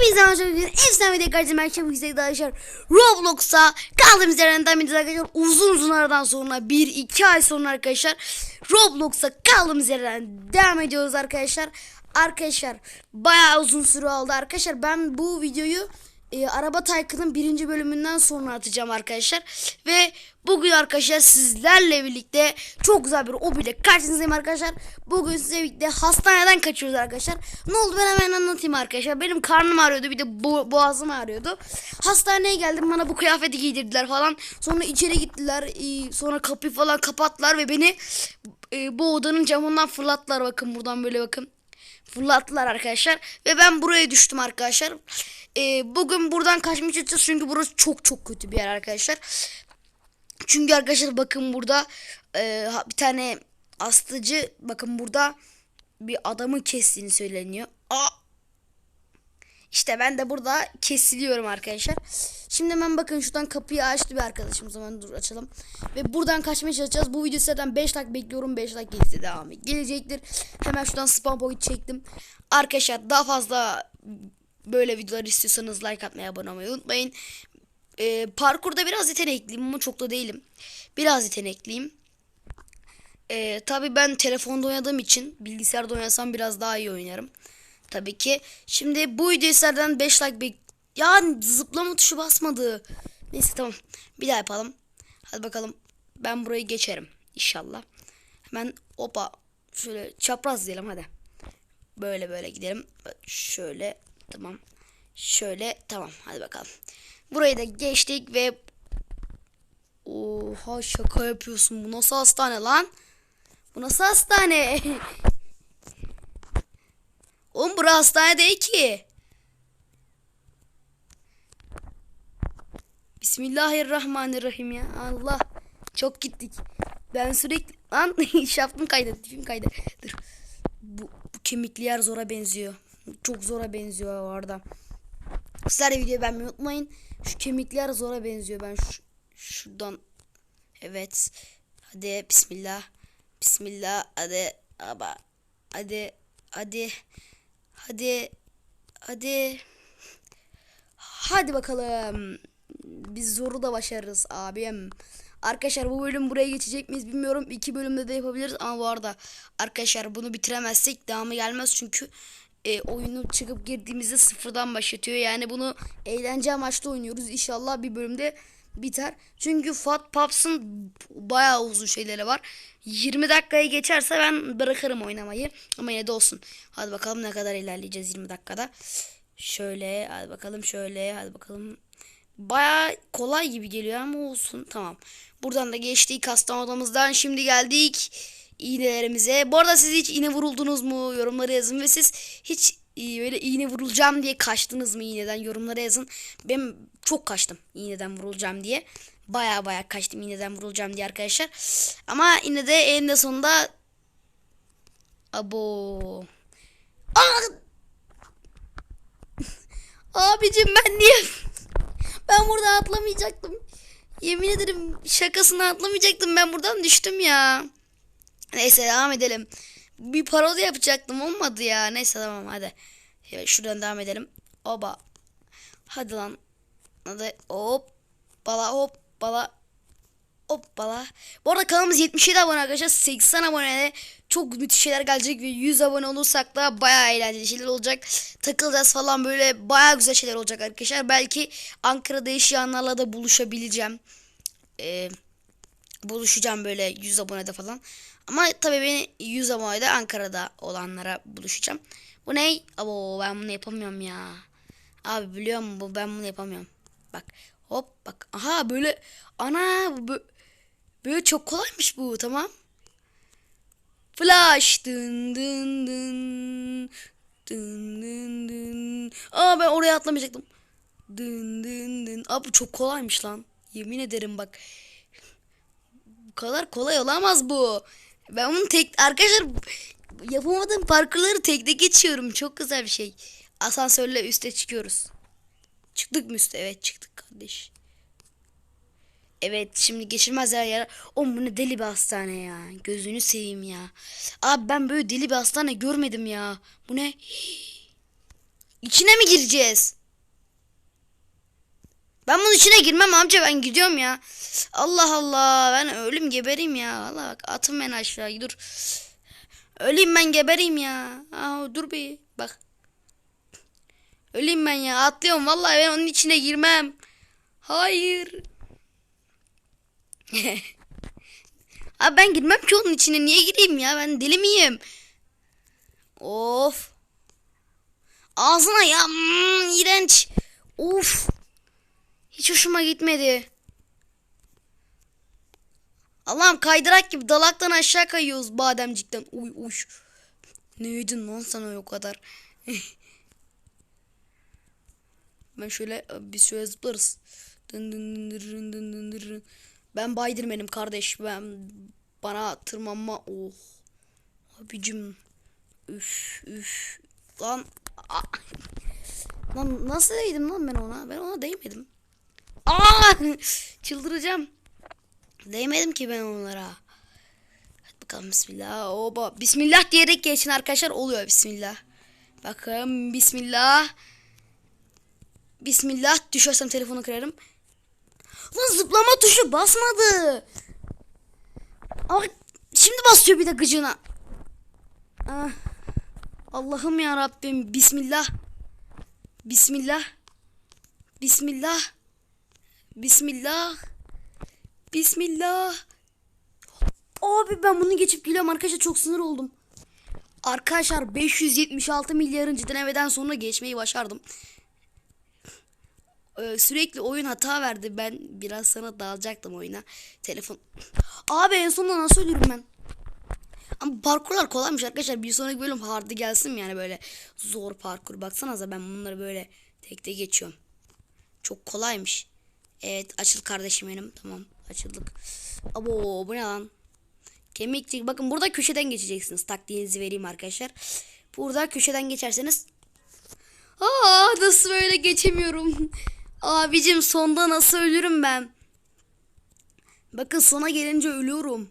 Hepinize geldiniz. Efsane video ben çabuk izledik arkadaşlar. Roblox'a kaldığımız yerden devam ediyoruz arkadaşlar. Uzun uzun aradan sonra 1-2 ay sonra arkadaşlar. Roblox'a kaldığımız yerden devam ediyoruz arkadaşlar. Arkadaşlar bayağı uzun süre oldu arkadaşlar. Ben bu videoyu e, Araba Taycan'ın birinci bölümünden sonra atacağım arkadaşlar. Ve bugün arkadaşlar sizlerle birlikte çok güzel bir obiyle karşınızdayım arkadaşlar. Bugün size birlikte hastaneden kaçıyoruz arkadaşlar. Ne oldu ben hemen anlatayım arkadaşlar. Benim karnım ağrıyordu bir de bo- boğazım ağrıyordu. Hastaneye geldim bana bu kıyafeti giydirdiler falan. Sonra içeri gittiler. e, sonra kapıyı falan kapattılar ve beni e, bu odanın camından fırlattılar. Bakın buradan böyle bakın fırlattılar arkadaşlar. Ve ben buraya düştüm arkadaşlar. Ee, bugün buradan kaçmaya çalışacağız çünkü burası çok çok kötü bir yer arkadaşlar. Çünkü arkadaşlar bakın burada e, bir tane astıcı bakın burada bir adamı kestiğini söyleniyor. Aa! İşte ben de burada kesiliyorum arkadaşlar. Şimdi hemen bakın şuradan kapıyı açtı bir arkadaşım. Zaman dur açalım. Ve buradan kaçmaya çalışacağız. Bu video sizlerden 5 like bekliyorum. 5 like gelirse devamı gelecektir. Hemen şuradan spam point çektim. Arkadaşlar daha fazla böyle videolar istiyorsanız like atmayı abone olmayı unutmayın. Ee, parkurda biraz yetenekliyim ama çok da değilim. Biraz yetenekliyim. Ee, tabii ben telefonda oynadığım için bilgisayarda oynasam biraz daha iyi oynarım. Tabii ki. Şimdi bu videoyu sizlerden 5 like bek... Ya zıplama tuşu basmadı. Neyse tamam. Bir daha yapalım. Hadi bakalım. Ben burayı geçerim. İnşallah. Hemen opa. Şöyle çapraz diyelim hadi. Böyle böyle gidelim. Şöyle tamam. Şöyle tamam. Hadi bakalım. Burayı da geçtik ve Oha şaka yapıyorsun. Bu nasıl hastane lan? Bu nasıl hastane? Oğlum bura hastane değil ki. Bismillahirrahmanirrahim ya. Allah. Çok gittik. Ben sürekli lan şaftım kaydı, tipim kaydı. Dur. Bu, bu kemikli yer zora benziyor. Çok zora benziyor orada. Sizler de videoyu beğenmeyi unutmayın. Şu kemikli yer zora benziyor. Ben şu, şuradan Evet. Hadi bismillah. Bismillah. Hadi aba. Hadi. Hadi. Hadi. Hadi. Hadi bakalım. Biz zoru da başarırız abim. Arkadaşlar bu bölüm buraya geçecek miyiz bilmiyorum. İki bölümde de yapabiliriz ama bu arada arkadaşlar bunu bitiremezsek devamı gelmez çünkü e, oyunu çıkıp girdiğimizde sıfırdan başlatıyor. Yani bunu eğlence amaçlı oynuyoruz. İnşallah bir bölümde biter. Çünkü Fat Pops'ın bayağı uzun şeyleri var. 20 dakikaya geçerse ben bırakırım oynamayı. Ama yine de olsun. Hadi bakalım ne kadar ilerleyeceğiz 20 dakikada. Şöyle hadi bakalım şöyle hadi bakalım. Bayağı kolay gibi geliyor ama olsun. Tamam. Buradan da geçtik kastan odamızdan. Şimdi geldik iğnelerimize. Bu arada siz hiç iğne vuruldunuz mu? Yorumlara yazın ve siz hiç e, böyle iğne vurulacağım diye kaçtınız mı iğneden? Yorumlara yazın. Ben çok kaçtım iğneden vurulacağım diye. Baya baya kaçtım iğneden vurulacağım diye arkadaşlar. Ama yine de eninde sonunda abo. Aa! Abicim ben niye ben burada atlamayacaktım. Yemin ederim şakasına atlamayacaktım. Ben buradan düştüm ya. Neyse devam edelim. Bir parodi yapacaktım olmadı ya. Neyse tamam hadi. Şuradan devam edelim. Oba. Hadi lan. Hadi hop. Bala hop bala. Hop bala. Bu arada kanalımız 77 abone arkadaşlar. 80 abonede çok müthiş şeyler gelecek ve 100 abone olursak da bayağı eğlenceli şeyler olacak. Takılacağız falan böyle bayağı güzel şeyler olacak arkadaşlar. Belki Ankara'da yaşayanlarla da buluşabileceğim. Eee buluşacağım böyle 100 abonede falan. Ama tabii beni 100 abonede Ankara'da olanlara buluşacağım. Bu ne? Abo ben bunu yapamıyorum ya. Abi biliyor musun ben bunu yapamıyorum. Bak hop bak. Aha böyle ana böyle çok kolaymış bu tamam. Flash dın dın dın dın dın dın. Aa ben oraya atlamayacaktım. Dın dın dın. Aa bu çok kolaymış lan. Yemin ederim bak. Bu kadar kolay olamaz bu. Ben bunu tek arkadaşlar yapamadığım parkurları tekte geçiyorum. Çok güzel bir şey. Asansörle üste çıkıyoruz. Çıktık mı? Evet çıktık kardeş. Evet şimdi geçilmez yer yer. O bu ne deli bir hastane ya. Gözünü seveyim ya. Abi ben böyle deli bir hastane görmedim ya. Bu ne? İçine mi gireceğiz? Ben bunun içine girmem amca ben gidiyorum ya. Allah Allah ben ölüm gebereyim ya. Allah bak atın beni aşağı dur. Öleyim ben gebereyim ya. Aa, dur bir bak. Öleyim ben ya atlıyorum vallahi ben onun içine girmem. Hayır. Abi ben girmem ki onun içine niye gireyim ya ben deli miyim? Of. Ağzına ya mm, iğrenç. Of. Hiç hoşuma gitmedi. Allah'ım kaydırak gibi dalaktan aşağı kayıyoruz bademcikten. Uy uy. Ne yedin lan sana o kadar? ben şöyle biz şöyle zıplarız. Dın dın dın dın dın dın. Ben Baydirmen'im kardeş. Ben bana tırmanma. Oh. Abicim. Üf üf. Lan. Lan nasıl değdim lan ben ona? Ben ona değmedim. Aa! Çıldıracağım. Değmedim ki ben onlara. Hadi bakalım bismillah. Oba. Bismillah diyerek geçin arkadaşlar. Oluyor bismillah. Bakın bismillah. Bismillah. Düşersem telefonu kırarım. Lan zıplama tuşu basmadı. Ama şimdi basıyor bir de gıcına. Ah. Allah'ım ya Rabbim. Bismillah. Bismillah. Bismillah. Bismillah. Bismillah. Abi ben bunu geçip geliyorum arkadaşlar çok sinir oldum. Arkadaşlar 576 milyarıncı denemeden sonra geçmeyi başardım. Ee, sürekli oyun hata verdi. Ben biraz sana dalacaktım oyuna. Telefon. Abi en sonunda nasıl ölürüm ben? Ama parkurlar kolaymış arkadaşlar. Bir sonraki bölüm hard'ı gelsin yani böyle zor parkur. Baksanıza ben bunları böyle tek tek geçiyorum. Çok kolaymış. Evet açıl kardeşim benim. Tamam açıldık. Abo bu ne lan? Kemikçik. Bakın burada köşeden geçeceksiniz. Taktiğinizi vereyim arkadaşlar. Burada köşeden geçerseniz. Aa nasıl böyle geçemiyorum. Abicim sonda nasıl ölürüm ben? Bakın sona gelince ölüyorum.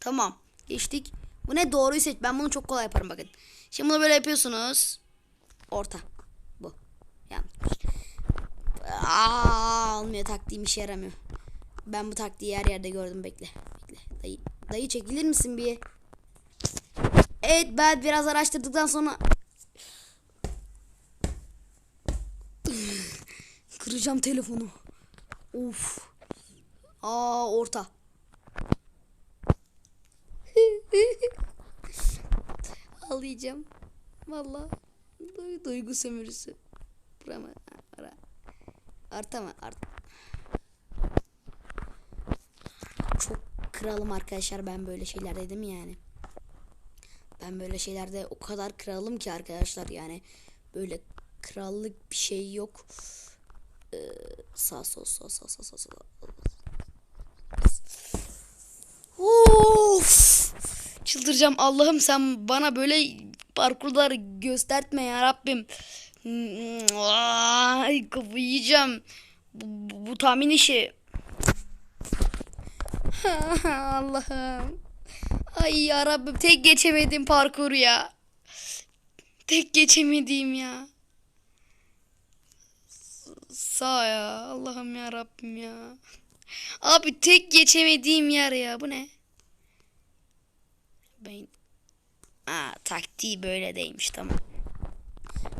Tamam. Geçtik. Bu ne doğruyu seç. Ben bunu çok kolay yaparım bakın. Şimdi bunu böyle yapıyorsunuz. Orta. Bu. Yanlış. Aa, olmuyor taktiğim işe yaramıyor. Ben bu taktiği her yerde gördüm. Bekle. Bekle. Dayı, dayı çekilir misin bir? Evet ben biraz araştırdıktan sonra kıracağım telefonu. Of. Aa orta. Ağlayacağım. Vallahi du- duygu sömürüsü. Burama ara. Artama art. Çok kralım arkadaşlar ben böyle şeyler dedim yani. Ben böyle şeylerde o kadar kralım ki arkadaşlar yani böyle krallık bir şey yok. Ee, sağ sol sağ sağ sağ sağ sağ. Of! Çıldıracağım Allah'ım sen bana böyle parkurlar göstertme ya Rabbim. Ay kafayı yiyeceğim. Bu, bu, bu tahmin işi. Allah'ım. Ay ya Rabbim tek geçemedim parkur ya. Tek geçemediğim ya. Sağ ya. Allah'ım ya Rabbim ya. Abi tek geçemediğim yer ya. Bu ne? Ben Aa, taktiği böyle değilmiş tamam.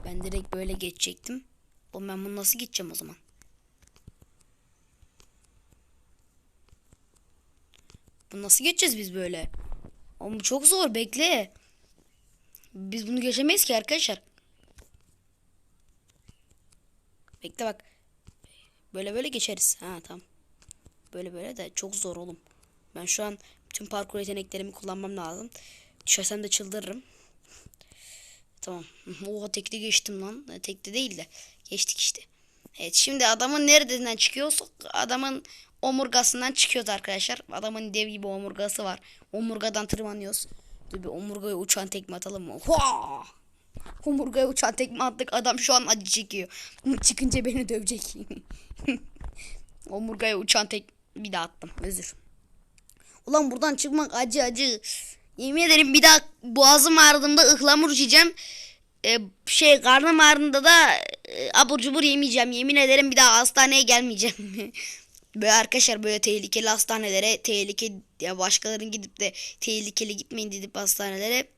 Ben direkt böyle geçecektim. Oğlum ben bunu nasıl geçeceğim o zaman? Bu nasıl geçeceğiz biz böyle? Bu çok zor bekle. Biz bunu geçemeyiz ki arkadaşlar. Bekle bak. Böyle böyle geçeriz. Ha tamam. Böyle böyle de çok zor oğlum. Ben şu an bütün parkur yeteneklerimi kullanmam lazım. Düşersem de çıldırırım. Tamam. Oha tekte geçtim lan. E, Tekte değil de. Geçtik işte. Evet şimdi adamın nereden çıkıyorsak adamın omurgasından çıkıyoruz arkadaşlar. Adamın dev gibi omurgası var. Omurgadan tırmanıyoruz. Dur bir omurgaya uçan tekme atalım mı? Hua! Omurgaya uçan tekme attık. Adam şu an acı çekiyor. Çıkınca beni dövecek. Omurgaya uçan tek bir daha attım. Özür. Ulan buradan çıkmak acı acı. Yemin ederim bir daha boğazım ağrıdığımda ıhlamur içeceğim. e, şey karnım ağrında da e, abur cubur yemeyeceğim. Yemin ederim bir daha hastaneye gelmeyeceğim. böyle arkadaşlar böyle tehlikeli hastanelere tehlike ya başkalarının gidip de tehlikeli gitmeyin dedip hastanelere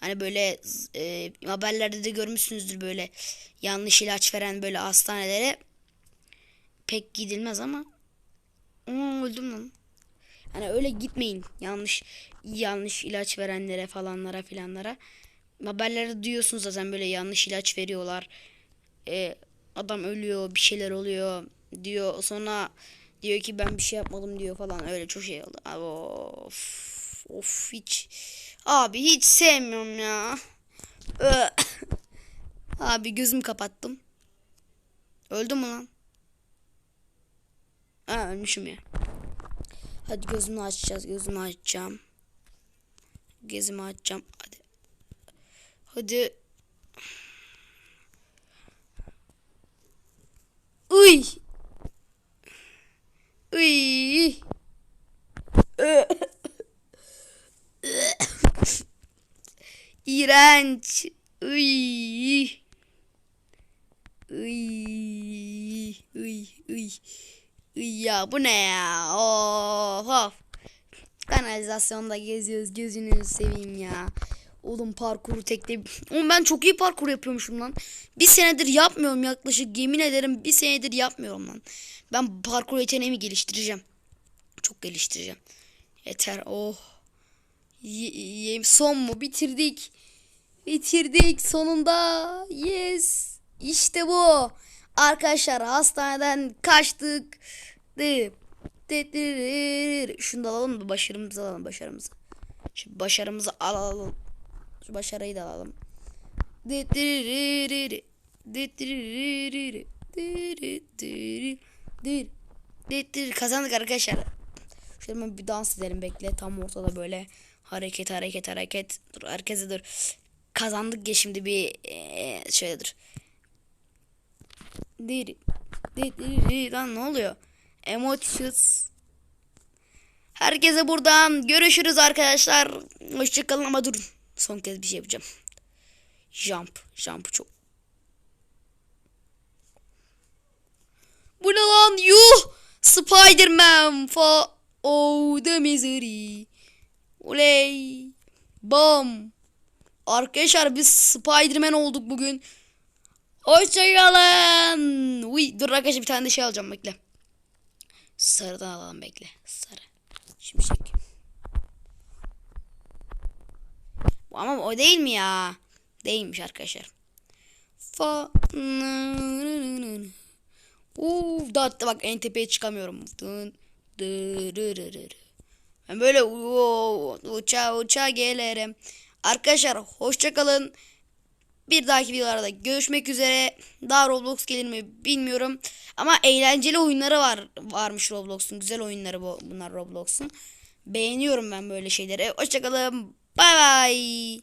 hani böyle e, haberlerde de görmüşsünüzdür böyle yanlış ilaç veren böyle hastanelere pek gidilmez ama Aa, öldüm lan. Hani öyle gitmeyin. Yanlış yanlış ilaç verenlere falanlara filanlara. Haberlerde duyuyorsunuz zaten böyle yanlış ilaç veriyorlar. Ee, adam ölüyor, bir şeyler oluyor diyor. Sonra diyor ki ben bir şey yapmadım diyor falan. Öyle çok şey oldu. Of, of hiç. Abi hiç sevmiyorum ya. Abi gözümü kapattım. Öldü mü lan? Ha ölmüşüm ya. Hadi gözümü açacağız. Gözümü açacağım. Gözümü açacağım. Hadi. Hadi. Uy. Uy. İğrenç. Uy. Uy. Uy. Uy. Uy ya bu ne ya? Of of. Kanalizasyonda geziyoruz. Gözünü seveyim ya. Oğlum parkuru tekte... Oğlum ben çok iyi parkur yapıyormuşum lan. Bir senedir yapmıyorum yaklaşık. Yemin ederim bir senedir yapmıyorum lan. Ben parkur yeteneğimi geliştireceğim. Çok geliştireceğim. Yeter oh. Son mu? Bitirdik. Bitirdik sonunda. Yes. İşte bu. Arkadaşlar hastaneden kaçtık. Dı. Şunu da alalım da başarımızı alalım başarımızı. Şu başarımızı alalım. Şu başarıyı da alalım. Dı dı dı dı dı. Dı dı dı dı dı. Dı dı dı dı. Dı dı dı. Kazandık arkadaşlar. Şöyle bir dans edelim bekle. Tam ortada böyle hareket hareket hareket. Dur herkese dur. Kazandık ya şimdi bir ee, şöyle dur. Diri. Diri. Lan ne oluyor? Emotions. Herkese buradan görüşürüz arkadaşlar. Hoşçakalın ama durun. Son kez bir şey yapacağım. Jump. Jump çok. Bu ne lan? Yuh! Spider-Man fa Oh the misery. Oley. Bam. Arkadaşlar biz Spider-Man olduk bugün. Hoşçakalın. Uy, dur arkadaşlar bir tane de şey alacağım bekle. Sarıdan alalım bekle. Sarı. Şimşek. Ama o değil mi ya? Değilmiş arkadaşlar. Fa Uf, dağıttı bak en tepeye çıkamıyorum. Dın, dı, dı, dı, dı. Ben böyle u- uça uça gelirim. Arkadaşlar hoşça kalın. Bir dahaki videolarda görüşmek üzere. Daha Roblox gelir mi bilmiyorum. Ama eğlenceli oyunları var varmış Roblox'un. Güzel oyunları bu, bunlar Roblox'un. Beğeniyorum ben böyle şeyleri. Hoşçakalın. Bay bay.